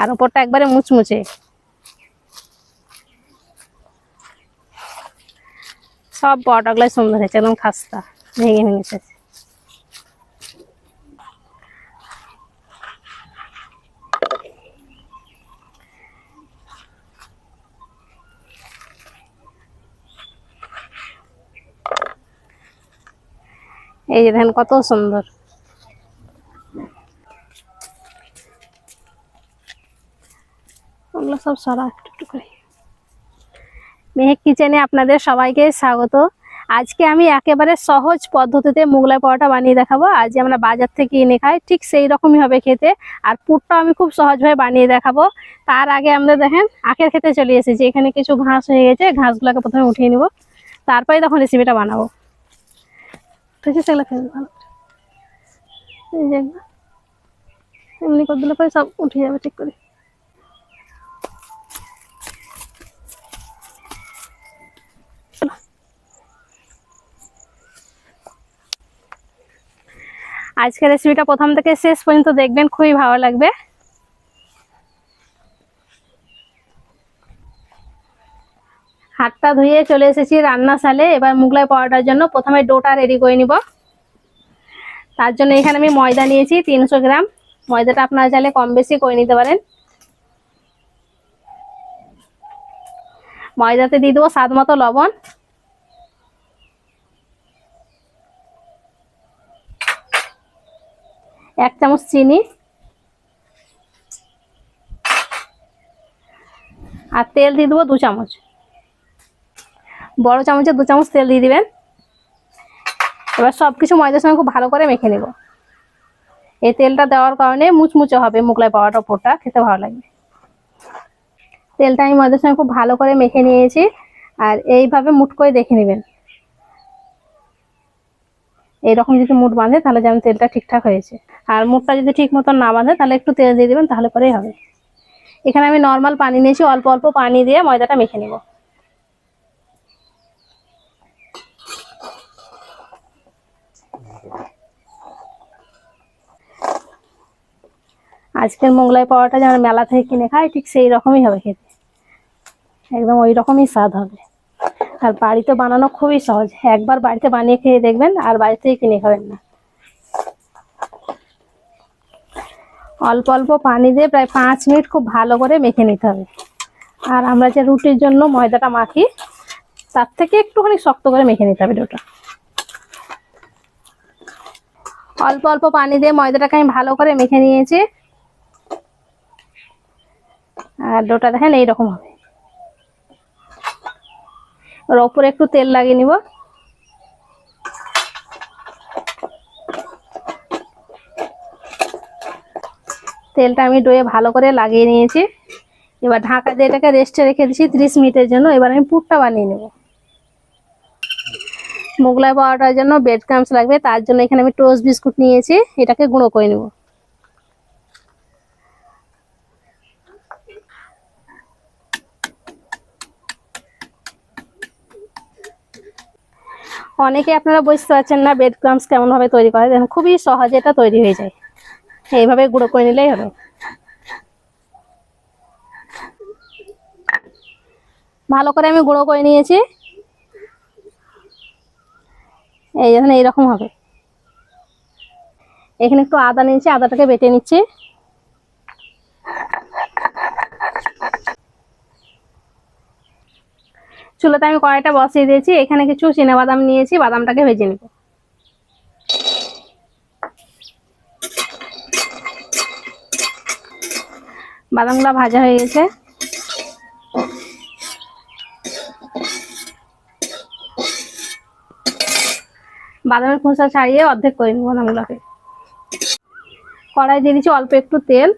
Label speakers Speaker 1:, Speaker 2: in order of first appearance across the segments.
Speaker 1: আর ওপরটা একবারে মুচমুচে। সব পরোটাগুলোই সুন্দর হয়েছে, একদম খাস্তা, ভেঙে ভেঙে এসেছে। এই যে দেখেন কত সুন্দর। সব সরা একটু একটু করে। মেহেক কিচেনে আপনাদের সবাইকে স্বাগত। আজকে আমি একেবারে সহজ পদ্ধতিতে মোগলাই পরোটা বানিয়ে দেখাবো। আজ আমরা বাজার থেকে এনে খাই, ঠিক সেই রকমই হবে খেতে। আর পুরটা আমি খুব সহজভাবে বানিয়ে দেখাবো। তার আগে আমরা দেখেন, আখের খেতে চলে এসেছি। এখানে কিছু ঘাস হয়ে গেছে, ঘাসগুলোকে প্রথমে উঠিয়ে নিব। তারপরে তখন রেসিপিটা বানাবো। ঠিক আছে সেগুলো এমনি করে পরে সব উঠে যাবে ঠিক করে। আজকের রেসিপিটা প্রথম থেকে শেষ পর্যন্ত দেখবেন, খুবই ভালো লাগবে। হাতটা ধুয়ে চলে এসেছি রান্নাশালে এবার মুগলাই পরোটার জন্য প্রথমে ডোটা রেডি করে নিব। তার জন্য এখানে আমি ময়দা নিয়েছি তিনশো গ্রাম। ময়দাটা আপনারা চাইলে কম বেশি করে নিতে পারেন। ময়দাতে দিয়ে দেবো স্বাদ মতো লবণ। এক চামচ চিনি আর তেল দিয়ে দেবো দু চামচ। বড় চামচে দু চামচ তেল দিয়ে দিবেন। এবার সব কিছু ময়দার সঙ্গে খুব ভালো করে মেখে নেব। এই তেলটা দেওয়ার কারণে মুচমুচে হবে মুগলাই পাওয়াটা ওপরটা, খেতে ভালো লাগবে। তেলটা আমি ময়দার সঙ্গে খুব ভালো করে মেখে নিয়েছি। আর এইভাবে মুট করে দেখে নেবেন। এইরকম যদি মুট বাঁধে, তাহলে যেমন তেলটা ঠিকঠাক হয়েছে। আর মুটটা যদি ঠিক মতন না বাঁধে, তাহলে একটু তেল দিয়ে দিবেন, তাহলে পরেই হবে। এখানে আমি নর্মাল পানি নিয়েছি, অল্প অল্প পানি দিয়ে ময়দাটা মেখে নেব। আজকের মোগলাই পাওয়াটা যেমন মেলা থেকে কিনে খাই, ঠিক সেই রকমই হবে খেতে। একদম ওই রকমই স্বাদ হবে। আর বাড়িতে বানানো খুবই সহজ। একবার বাড়িতে বানিয়ে খেয়ে দেখবেন, আর বাড়ি থেকে কিনে খাবেন না। অল্প অল্প পানি দিয়ে প্রায় পাঁচ মিনিট খুব ভালো করে মেখে নিতে হবে। আর আমরা যে রুটির জন্য ময়দাটা মাখি, তার থেকে একটুখানি শক্ত করে মেখে নিতে হবে ডোটা। অল্প অল্প পানি দিয়ে ময়দাটাকে আমি ভালো করে মেখে নিয়েছি। আর ডোটা দেখেন এইরকম হবে। ওর ওপরে একটু তেল লাগিয়ে নিব। তেলটা আমি ডোয়ে ভালো করে লাগিয়ে নিয়েছি। এবার ঢাকা দিয়ে এটাকে রেস্টে রেখে দিচ্ছি ত্রিশ মিনিটের জন্য। এবার আমি পুরটা বানিয়ে নেব। মোগলাই পাওয়াটার জন্য ব্রেড ক্রামস লাগবে। তার জন্য এখানে আমি টোস্ট বিস্কুট নিয়েছি। এটাকে গুঁড়ো করে নেব। অনেকে আপনারা বুঝতে পারছেন না ব্রেড ক্রামস কেমন ভাবে তৈরি করে দেখুন, খুবই সহজে এটা তৈরি হয়ে যায়। এইভাবে গুঁড়ো করে নিলেই হবে। ভালো করে আমি গুঁড়ো করে নিয়েছি। এই যখন এইরকম হবে। এখানে একটু আদা নিয়েছি, আদাটাকে বেটে নিচ্ছি। চুলোতে আমি কড়াইটা বসিয়ে দিয়েছি, এখানে কিছু বাদাম নিয়েছি, বাদামটাকে ভেজে নেব। বাদামগুলো ভাজা হয়ে গেছে। বাদামের খোসা ছাড়িয়ে অর্ধেক করে নেব বাদামগুলোকে। কড়াই দিয়ে দিচ্ছি অল্প একটু তেল।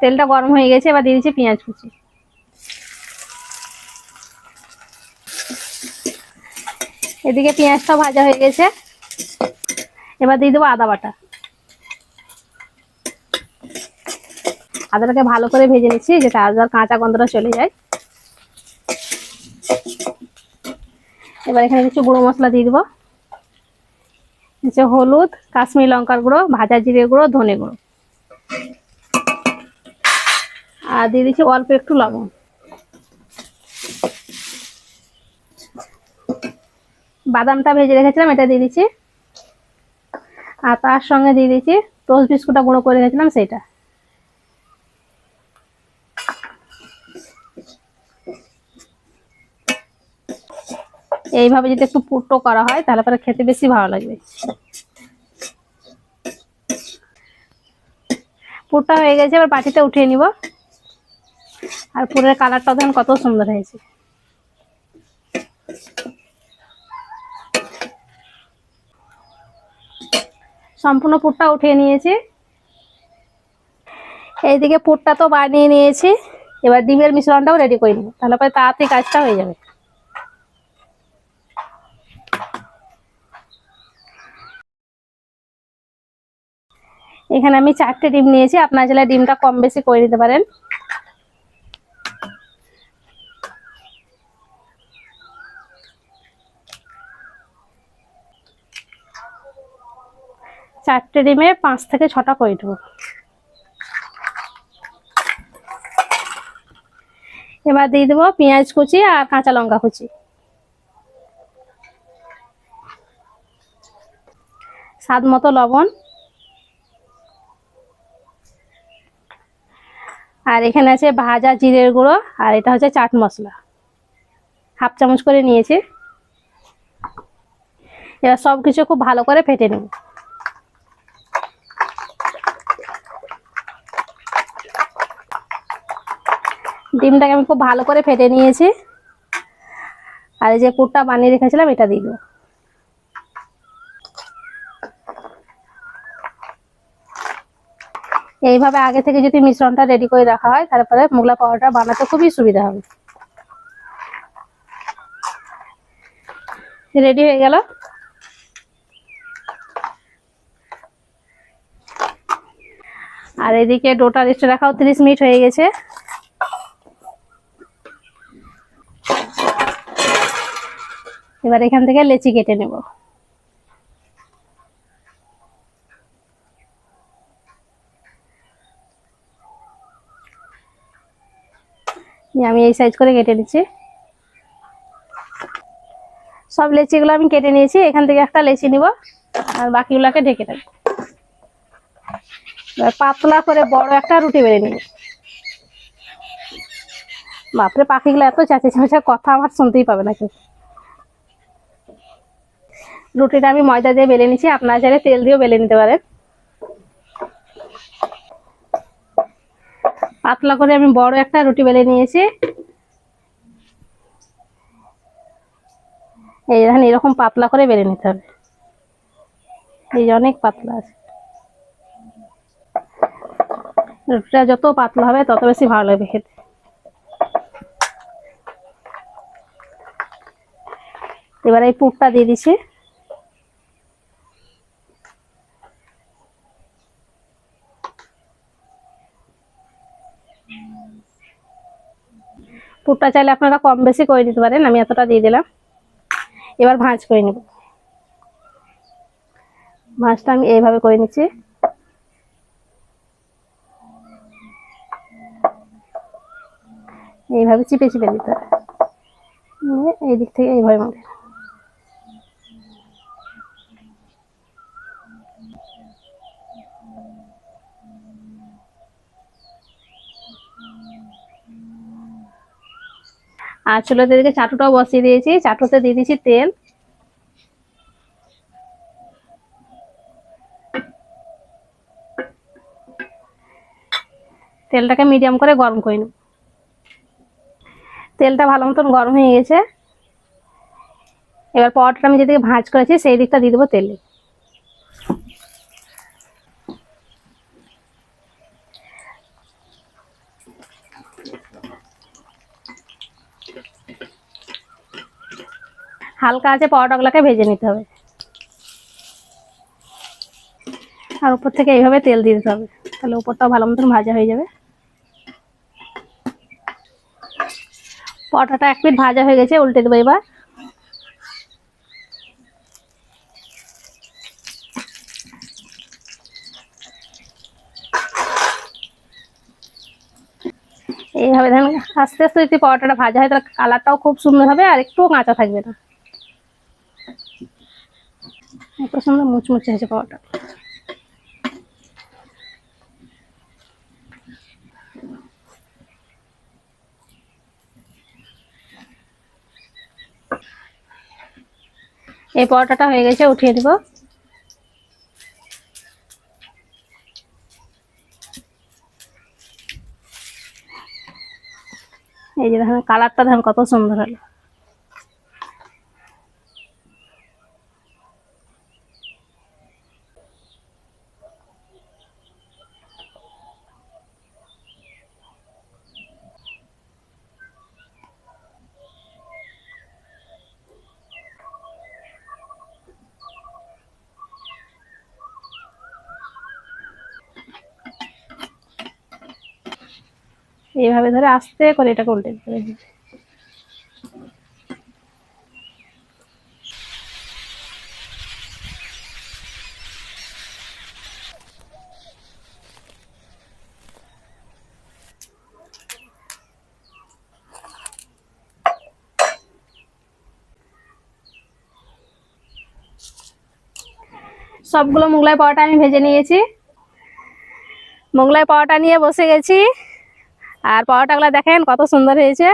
Speaker 1: তেলটা গরম হয়ে গেছে, এবার দিয়ে দিচ্ছি পেঁয়াজ কুচি। এদিকে পেঁয়াজটা ভাজা হয়ে গেছে। এবার দিয়ে দেবো আদা বাটা। আদাটাকে ভালো করে ভেজে নিচ্ছি যেটা আদার কাঁচা গন্ধটা চলে যায়। এবার এখানে কিছু গুঁড়ো মশলা দিয়ে দেবো। হলুদ, কাশ্মীর লঙ্কার গুঁড়ো, ভাজা জিরে গুঁড়ো, ধনে গুঁড়ো। আর দিয়ে দিচ্ছি অল্প একটু লবণ। বাদামটা ভেজে রেখেছিলাম, এটা দিয়ে দিচ্ছি। আর তার সঙ্গে দিয়ে দিচ্ছি টোস্ট বিস্কুটটা গুঁড়ো করে রেখেছিলাম সেটা এইভাবে যদি একটু পুট্টো করা হয়, তাহলে পরে খেতে বেশি ভালো লাগবে। পুরটা হয়ে গেছে, এবার বাটিতে উঠিয়ে নিব। আর পুরের কালারটা দেখুন কত সুন্দর হয়েছে। সম্পূর্ণ পুরটা উঠিয়ে নিয়েছি। এইদিকে পুরটা তো বানিয়ে নিয়েছি। এবার ডিমের মিশ্রণটাও রেডি করে নিব। তাহলে পরে তাড়াতাড়ি কাজটা হয়ে যাবে। এখানে আমি চারটে ডিম নিয়েছি। আপনার চাইলে ডিমটা কম বেশি করে দিতে পারেন। চারটে ডিমে পাঁচ থেকে ছটা করে দেবো। এবার দিয়ে দেবো পেঁয়াজ কুচি আর কাঁচা লঙ্কা কুচি। স্বাদ মতো লবণ। আর এখানে আছে ভাজা জিরের গুঁড়ো আর এটা হচ্ছে চাট মশলা। হাফ চামচ করে নিয়েছি। এবার সব কিছু খুব ভালো করে ফেটে নেব। ডিমটাকে আমি খুব ভালো করে ফেটে নিয়েছি। আর এই যে পুরটা বানিয়ে রেখেছিলাম, এটা দেবো। এইভাবে আগে থেকে যদি মিশ্রণটা রেডি করে রাখা হয় তারপরে মোগলা পাউডারটা বানাতে খুবই সুবিধা হবে। রেডি হয়ে গেল? আর এদিকে ডোটা রেস্টে রাখাও তিরিশ মিনিট হয়ে গেছে। এবার এখান থেকে লেচি কেটে নেব। আমি এই সাইজ করে কেটে নিচ্ছি। সব লেচিগুলো আমি কেটে নিয়েছি, এখান থেকে একটা লেচি নিব, আর বাকিগুলোকে ঢেকে রাখব। পাতলা করে বড় একটা রুটি বেড়ে নিব। বাপরে, পাখিগুলো এত চাচে চাচা কথা আমার শুনতেই পাবে না রুটিটা আমি ময়দা দিয়ে বেলে নিচ্ছি আপনারা চাইলে তেল দিয়েও বেলে নিতে পারেন। পাতলা করে আমি বড় একটা রুটি বেলে নিয়েছি। এই দেখেন, এরকম পাতলা করে বেলে নিতে হবে। এই যে অনেক পাতলা আছে। রুটিটা যত পাতলা হবে, তত বেশি ভালো লাগবে খেতে। এবার এই পুরটা দিয়ে দিচ্ছি পুরটা চাইলে আপনারা কম বেশি করে নিতে পারেন, আমি এতটা দিয়ে দিলাম। এবার ভাঁজ করে নেব। ভাঁজটা আমি এইভাবে করে নিচ্ছি। এইভাবে চিপে চিপে দিতে হবে। এই দিক থেকে এইভাবে মারে আর চুলোতে চাটুটাও বসিয়ে দিয়েছি। চাটুতে দিয়ে দিয়েছি তেল। তেলটাকে মিডিয়াম করে গরম করে নেব। তেলটা ভালো মতন গরম হয়ে গেছে। এবার পরোটাটা আমি যেদিকে ভাঁজ করেছি, সেই দিকটা দিয়ে দেবো তেলে। হালকা আছে পরোটাগুলোকে ভেজে নিতে হবে। আর উপর থেকে এইভাবে তেল দিয়ে দিতে হবে। তাহলে উপরটাও ভালো মতন ভাজা হয়ে যাবে। পরোটাটা এক মিনিট ভাজা হয়ে গেছে, উল্টে দেবো এবার। এইভাবে দেখেন আস্তে আস্তে যদি পরোটাটা ভাজা হয়, তাহলে কালারটাও খুব সুন্দর হবে আর একটুও কাঁচা থাকবে না। এত মুচমুচে হয়েছে পরোটা এই পরোটাটা হয়ে গেছে উঠিয়ে দিব এই যে দেখেন কালারটা দেখেন কত সুন্দর হলো এইভাবে ধরে আস্তে করে এটাকে উল্টে দিতে হবে। সবগুলো মোগলাই পরোটা আমি ভেজে নিয়েছি। মোগলাই পরোটা নিয়ে বসে গেছি। আর পরোটাগুলো দেখেন কত সুন্দর হয়েছে।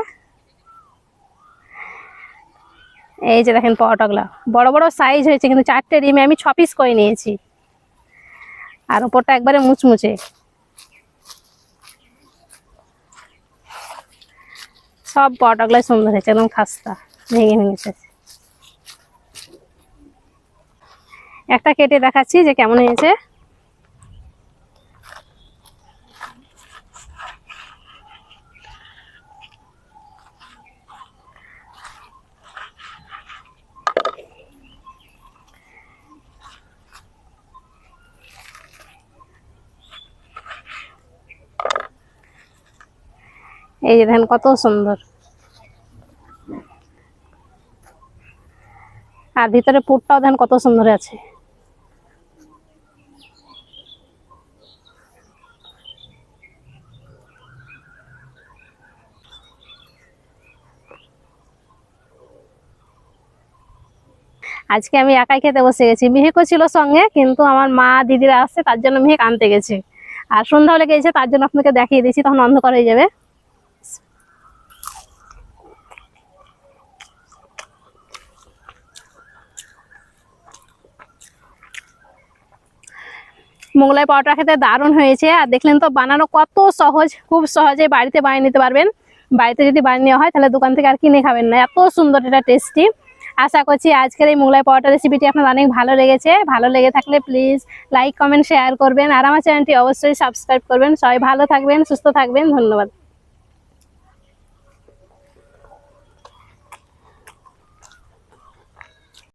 Speaker 1: এই যে দেখেন পরোটাগুলো, বড় বড় সাইজ হয়েছে, কিন্তু চারটে ডিমে আমি ছ পিস করে নিয়েছি। আর ওপরটা একবারে মুচমুচে। সব পরোটাগুলোই সুন্দর হয়েছে, একদম খাস্তা, ভেঙে ভেঙেছে। একটা কেটে দেখাচ্ছি যে কেমন হয়েছে। এই যে দেখেন কত সুন্দর। আর ভিতরে পুরটাও দেখেন কত সুন্দর আছে। আজকে আমি একাই খেতে বসে গেছি। মেহেকও ছিল সঙ্গে, কিন্তু আমার মা দিদিরা আসছে তার জন্য মেহেক আনতে গেছে। আর সন্ধ্যা হলে গেছে তার জন্য আপনাকে দেখিয়ে দিয়েছি, তখন অন্ধকার হয়ে যাবে। মোগলাই পাউডার খেতে দারুণ হয়েছে। আর দেখলেন তো বানানো কত সহজ, খুব সহজে বাড়িতে বানিয়ে নিতে পারবেন। বাড়িতে যদি বানিয়ে নেওয়া হয়, তাহলে দোকান থেকে আর কিনে খাবেন না। এত সুন্দর এটা টেস্টি আশা করছি আজকের এই মোগলাই পরোটা রেসিপিটি আপনার অনেক ভালো লেগেছে। ভালো লেগে থাকলে প্লিজ লাইক কমেন্ট শেয়ার করবেন। আর আমার চ্যানেলটি অবশ্যই সাবস্ক্রাইব করবেন। সবাই ভালো থাকবেন, সুস্থ থাকবেন। ধন্যবাদ।